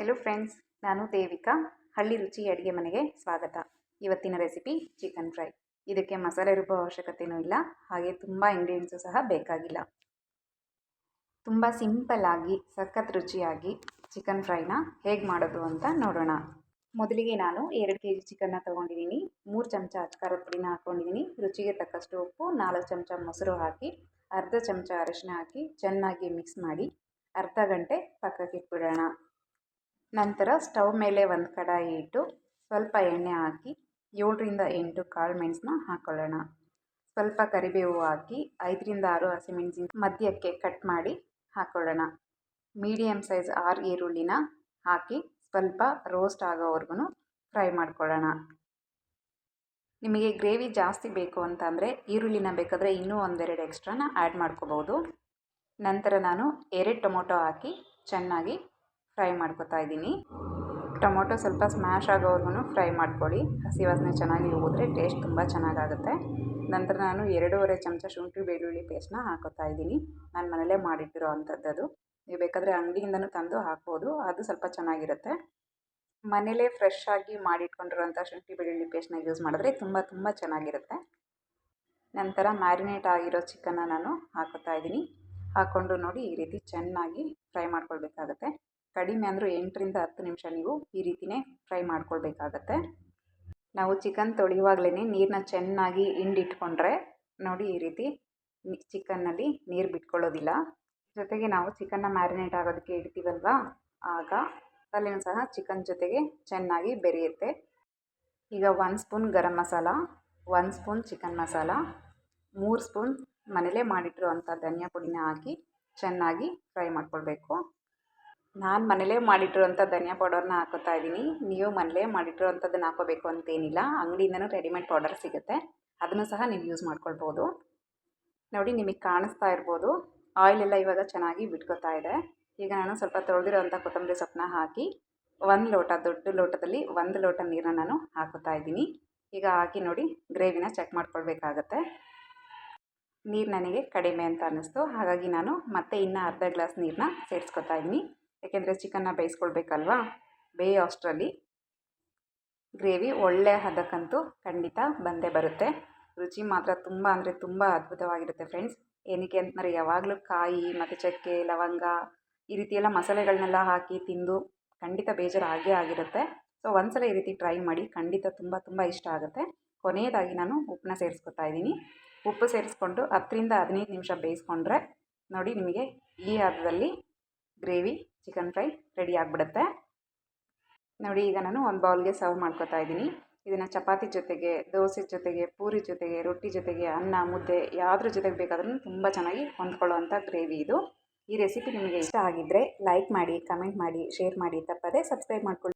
Hello friends ನಾನು ದೇವಿಕಾ. ಹಳ್ಳಿ ರುಚಿ ಅಡುಗೆ ಮನೆಗೆ ಸ್ವಾಗತ. ಇವತ್ತಿನ ರೆಸಿಪಿ ಚಿಕನ್ ಫ್ರೈ ಇದಕ್ಕೆ ಮಸಾಲೆ ರುಬ್ಬ ಅವಶ್ಯಕತೆಯೂ ಇಲ್ಲ, ಹಾಗೆ ತುಂಬ ಇಂಗ್ರೀಡಿಯೆಂಟ್ಸು ಸಹ ಬೇಕಾಗಿಲ್ಲ. ತುಂಬ ಸಿಂಪಲ್ಲಾಗಿ ಸಖತ್ ರುಚಿಯಾಗಿ ಚಿಕನ್ ಫ್ರೈನ ಹೇಗೆ ಮಾಡೋದು ಅಂತ ನೋಡೋಣ. ಮೊದಲಿಗೆ ನಾನು ಎರಡು ಕೆ ಜಿ ಚಿಕನ್ನ ತೊಗೊಂಡಿದ್ದೀನಿ, ಮೂರು ಚಮಚ ಅಚ್ಕಾರದ ಪುಡಿನ ಹಾಕ್ಕೊಂಡಿದ್ದೀನಿ ರುಚಿಗೆ ತಕ್ಕಷ್ಟು ಉಪ್ಪು, ನಾಲ್ಕು ಚಮಚ ಮೊಸರು ಹಾಕಿ, ಅರ್ಧ ಚಮಚ ಅರಿಶಿನ ಹಾಕಿ ಚೆನ್ನಾಗಿ ಮಿಕ್ಸ್ ಮಾಡಿ, ಅರ್ಧ ಗಂಟೆ ಪಕ್ಕಕ್ಕೆ ಇಟ್ಬಿಡೋಣ. ನಂತರ ಸ್ಟವ್ ಮೇಲೆ ಒಂದು ಕಡಾಯಿ ಇಟ್ಟು ಸ್ವಲ್ಪ ಎಣ್ಣೆ ಹಾಕಿ ಏಳರಿಂದ ಎಂಟು ಕಾಳು ಮೆಣಸನ್ನ ಹಾಕ್ಕೊಳ್ಳೋಣ ಸ್ವಲ್ಪ ಕರಿಬೇವು ಹಾಕಿ ಐದರಿಂದ ಆರು ಹಸಿಮೆಣಸಿನ ಮಧ್ಯಕ್ಕೆ ಕಟ್ ಮಾಡಿ ಹಾಕ್ಕೊಳ್ಳೋಣ ಮೀಡಿಯಮ್ ಸೈಜ್ ಆರು ಈರುಳ್ಳಿನ ಹಾಕಿ ಸ್ವಲ್ಪ ರೋಸ್ಟ್ ಆಗೋವರೆಗೂ ಫ್ರೈ ಮಾಡ್ಕೊಳ್ಳೋಣ. ನಿಮಗೆ ಗ್ರೇವಿ ಜಾಸ್ತಿ ಬೇಕು ಅಂತಂದರೆ ಈರುಳ್ಳಿನ ಬೇಕಾದರೆ ಇನ್ನೂ ಒಂದೆರಡು ಎಕ್ಸ್ಟ್ರಾನ ಆ್ಯಡ್ ಮಾಡ್ಕೋಬೋದು. ನಂತರ ನಾನು ಎರಡು ಟೊಮೊಟೊ ಹಾಕಿ ಚೆನ್ನಾಗಿ ಫ್ರೈ ಮಾಡ್ಕೊತಾ ಇದ್ದೀನಿ. ಟೊಮೊಟೊ ಸ್ವಲ್ಪ ಸ್ಮ್ಯಾಶ್ ಆಗೋವರೆಗೂ ಫ್ರೈ ಮಾಡ್ಕೊಳ್ಳಿ. ಹಸಿ ವಾಸನೆ ಚೆನ್ನಾಗಿ ಹೋದರೆ ಟೇಸ್ಟ್ ತುಂಬ ಚೆನ್ನಾಗಾಗುತ್ತೆ. ನಂತರ ನಾನು ಎರಡೂವರೆ ಚಮಚ ಶುಂಠಿ ಬೆಳ್ಳುಳ್ಳಿ ಪೇಸ್ಟ್ನ ಹಾಕೋತಾ ಇದ್ದೀನಿ. ನಾನು ಮನೇಲೇ ಮಾಡಿಟ್ಟಿರೋ ಅಂಥದ್ದು ನೀವು ಬೇಕಾದರೆ ಅಂಗಡಿಯಿಂದನೂ ತಂದು ಹಾಕ್ಬೋದು. ಅದು ಸ್ವಲ್ಪ ಚೆನ್ನಾಗಿರುತ್ತೆ. ಮನೇಲೇ ಫ್ರೆಶ್ ಆಗಿ ಮಾಡಿಟ್ಕೊಂಡಿರೋಂಥ ಶುಂಠಿ ಬೆಳ್ಳುಳ್ಳಿ ಪೇಸ್ಟ್ನ ಯೂಸ್ ಮಾಡಿದ್ರೆ ತುಂಬ ತುಂಬ ಚೆನ್ನಾಗಿರುತ್ತೆ. ನಂತರ ಮ್ಯಾರಿನೇಟ್ ಆಗಿರೋ ಚಿಕನ್ನ ನಾನು ಹಾಕೋತಾ ಇದ್ದೀನಿ. ಹಾಕ್ಕೊಂಡು ನೋಡಿ ಈ ರೀತಿ ಚೆನ್ನಾಗಿ ಫ್ರೈ ಮಾಡ್ಕೊಳ್ಬೇಕಾಗತ್ತೆ. ಕಡಿಮೆ ಅಂದರೂ ಎಂಟರಿಂದ ಹತ್ತು ನಿಮಿಷ ನೀವು ಈ ರೀತಿಯೇ ಫ್ರೈ ಮಾಡ್ಕೊಳ್ಬೇಕಾಗತ್ತೆ. ನಾವು ಚಿಕನ್ ತೊಳೆಯುವಾಗಲೇ ನೀರನ್ನ ಚೆನ್ನಾಗಿ ಹಿಂಡಿಟ್ಕೊಂಡ್ರೆ ನೋಡಿ ಈ ರೀತಿ ಚಿಕನ್ನಲ್ಲಿ ನೀರು ಬಿಟ್ಕೊಳ್ಳೋದಿಲ್ಲ. ಜೊತೆಗೆ ನಾವು ಚಿಕನ್ನ ಮ್ಯಾರಿನೇಟ್ ಆಗೋದಕ್ಕೆ ಇಡ್ತೀವಲ್ವ? ಆಗ ಅಲ್ಲಿನ ಸಹ ಚಿಕನ್ ಜೊತೆಗೆ ಚೆನ್ನಾಗಿ ಬೆರೆಯುತ್ತೆ. ಈಗ ಒಂದು ಸ್ಪೂನ್ ಗರಂ ಮಸಾಲ, ಒಂದು ಸ್ಪೂನ್ ಚಿಕನ್ ಮಸಾಲ, ಮೂರು ಸ್ಪೂನ್ ಮನೇಲೇ ಮಾಡಿಟ್ಟಿರುವಂಥ ಧನಿಯಾ ಪುಡಿನ ಹಾಕಿ ಚೆನ್ನಾಗಿ ಫ್ರೈ ಮಾಡ್ಕೊಳ್ಬೇಕು. ನಾನು ಮನೇಲೇ ಮಾಡಿಟ್ಟಿರುವಂಥ ಧನಿಯಾ ಪೌಡರ್ನ ಹಾಕೋತಾ ಇದ್ದೀನಿ. ನೀವು ಮನೇಲೇ ಮಾಡಿಟ್ಟಿರುವಂಥದ್ದನ್ನು ಹಾಕೋಬೇಕು ಅಂತೇನಿಲ್ಲ. ಅಂಗಡಿಯಿಂದನೂ ರೆಡಿಮೇಡ್ ಪೌಡರ್ ಸಿಗುತ್ತೆ. ಅದನ್ನು ಸಹ ನೀವು ಯೂಸ್ ಮಾಡ್ಕೊಳ್ಬೋದು. ನೋಡಿ, ನಿಮಗೆ ಕಾಣಿಸ್ತಾ ಇರ್ಬೋದು. ಆಯಿಲೆಲ್ಲ ಇವಾಗ ಚೆನ್ನಾಗಿ ಬಿಟ್ಕೋತಾ ಇದೆ. ಈಗ ನಾನು ಸ್ವಲ್ಪ ತೊಳೆದಿರೋಂಥ ಕೊತ್ತಂಬರಿ ಸೊಪ್ಪನ್ನ ಹಾಕಿ, ಒಂದು ಲೋಟ, ದೊಡ್ಡ ಲೋಟದಲ್ಲಿ ಒಂದು ಲೋಟ ನೀರನ್ನ ನಾನು ಹಾಕೋತಾ ಇದ್ದೀನಿ. ಈಗ ಹಾಕಿ ನೋಡಿ, ಗ್ರೇವಿನ ಚೆಕ್ ಮಾಡ್ಕೊಳ್ಬೇಕಾಗತ್ತೆ. ನೀರು ನನಗೆ ಕಡಿಮೆ ಅಂತ ಅನ್ನಿಸ್ತು. ಹಾಗಾಗಿ ನಾನು ಮತ್ತೆ ಇನ್ನೂ ಅರ್ಧ ಗ್ಲಾಸ್ ನೀರನ್ನ ಸೇರಿಸ್ಕೊತಾ ಇದ್ದೀನಿ. ಯಾಕೆಂದರೆ ಚಿಕನ್ನ ಬೇಯಿಸ್ಕೊಳ್ಬೇಕಲ್ವಾ? ಬೇಯೋ ಅಷ್ಟರಲ್ಲಿ ಗ್ರೇವಿ ಒಳ್ಳೆಯ ಹದಕ್ಕಂತೂ ಖಂಡಿತ ಬಂದೇ ಬರುತ್ತೆ. ರುಚಿ ಮಾತ್ರ ತುಂಬ ಅಂದರೆ ತುಂಬ ಅದ್ಭುತವಾಗಿರುತ್ತೆ ಫ್ರೆಂಡ್ಸ್. ಏನಕ್ಕೆ ಅಂತಂದರೆ ಯಾವಾಗಲೂ ಕಾಯಿ ಮತ್ತು ಚಕ್ಕೆ, ಲವಂಗ ಈ ರೀತಿ ಎಲ್ಲ ಮಸಾಲೆಗಳನ್ನೆಲ್ಲ ಹಾಕಿ ತಿಂದು ಖಂಡಿತ ಬೇಜಾರು ಆಗೇ ಆಗಿರುತ್ತೆ. ಸೊ, ಒಂದ್ಸಲ ಈ ರೀತಿ ಟ್ರೈ ಮಾಡಿ ಖಂಡಿತ ತುಂಬ ತುಂಬ ಇಷ್ಟ ಆಗುತ್ತೆ. ಕೊನೆಯದಾಗಿ ನಾನು ಉಪ್ಪನ್ನ ಸೇರಿಸ್ಕೊತಾ ಇದ್ದೀನಿ. ಉಪ್ಪು ಸೇರಿಸ್ಕೊಂಡು ಹತ್ತರಿಂದ ಹದಿನೈದು ನಿಮಿಷ ಬೇಯಿಸ್ಕೊಂಡ್ರೆ ನೋಡಿ ನಿಮಗೆ ಈ ಹದದಲ್ಲಿ ಗ್ರೇವಿ, ಚಿಕನ್ ಫ್ರೈ ರೆಡಿ ಆಗಿಬಿಡುತ್ತೆ. ನೋಡಿ, ಈಗ ನಾನು ಒಂದು ಬೌಲ್ಗೆ ಸರ್ವ್ ಮಾಡ್ಕೊತಾ ಇದ್ದೀನಿ. ಇದನ್ನು ಚಪಾತಿ ಜೊತೆಗೆ, ದೋಸೆ ಜೊತೆಗೆ, ಪೂರಿ ಜೊತೆಗೆ, ರೊಟ್ಟಿ ಜೊತೆಗೆ, ಅನ್ನ, ಮುದ್ದೆ ಯಾವುದ್ರ ಜೊತೆಗೆ ಬೇಕಾದ್ರೂ ತುಂಬ ಚೆನ್ನಾಗಿ ಹೊಂದ್ಕೊಳ್ಳೋವಂಥ ಗ್ರೇವಿ ಇದು. ಈ ರೆಸಿಪಿ ನಿಮಗೆ ಇಷ್ಟ ಆಗಿದ್ದರೆ ಲೈಕ್ ಮಾಡಿ, ಕಮೆಂಟ್ ಮಾಡಿ, ಶೇರ್ ಮಾಡಿ. ತಪ್ಪದೆ ಸಬ್ಸ್ಕ್ರೈಬ್ ಮಾಡ್ಕೊಳ್ಳಿ.